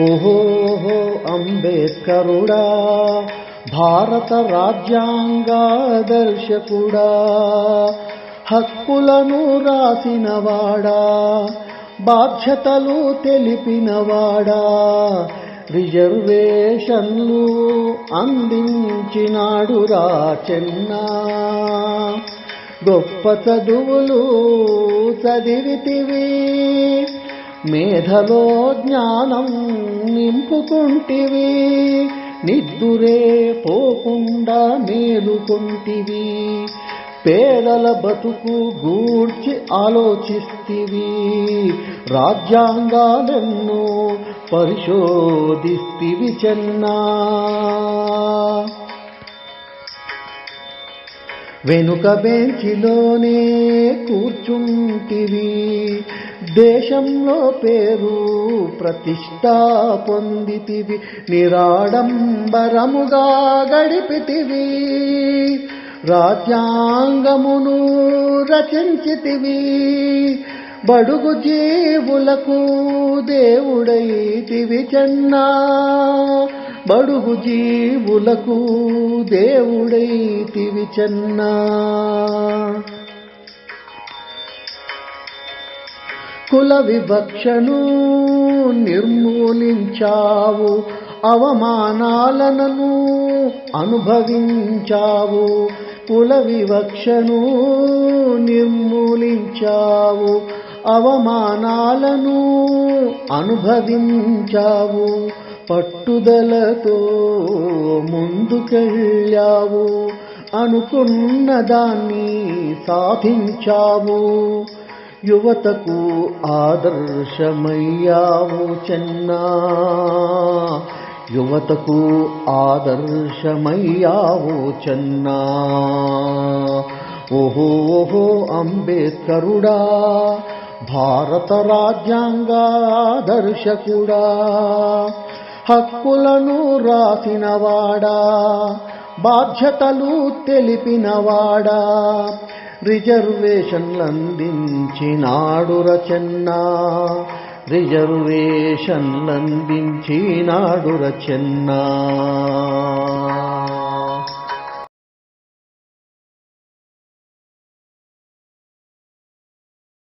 ఓహోహో అంబేద్కరుడా భారత రాజ్యాంగాదర్శకుడా హక్కులను రాసినవాడా బాధ్యతలు తెలిపినవాడా రిజర్వేషన్లు అందించినాడు చెన్నా. గొప్ప చదువులు చదివితివి మేధలో జ్ఞానం నింపుకుంటివి నిద్దురే పోకుండా మేలుకుంటివి పేదల బతుకు గూర్చి ఆలోచిస్తివి రాజ్యాంగాలెన్నో పరిశోధిస్తివి చెన్నా. వెనుక బెంచిలోనే కూర్చుంటివి దేశంలో పేరు ప్రతిష్ట పొందితివి నిరాడంబరముగా గడిపితివి. రాజ్యాంగమును రచించితివి. బడుగు జీవులకు దేవుడైతివి చెన్నా. బడుగు జీవులకు దేవుడైతివి చెన్నా. కుల వివక్షను నిర్మూలించావు అవమానాలను అనుభవించావు కుల వివక్షను నిర్మూలించావు అవమానాలను అనుభవించావు పట్టుదలతో ముందుకెళ్ళావు అనుకున్న దాన్ని సాధించావు. యువతకు ఆదర్శమయ్యావు చెన్నా. యువతకు ఆదర్శమయ్యావు చెన్నా. ఓహో ఓహో అంబేద్కరుడా భారత రాజ్యాంగ ఆదర్శకుడా హక్కులను రాసినవాడా బాధ్యతలు తెలిపినవాడా రిజర్వేషన్లు అందించినాడు రచన్న రిజర్వేషన్లు అందించినాడు రచన్నా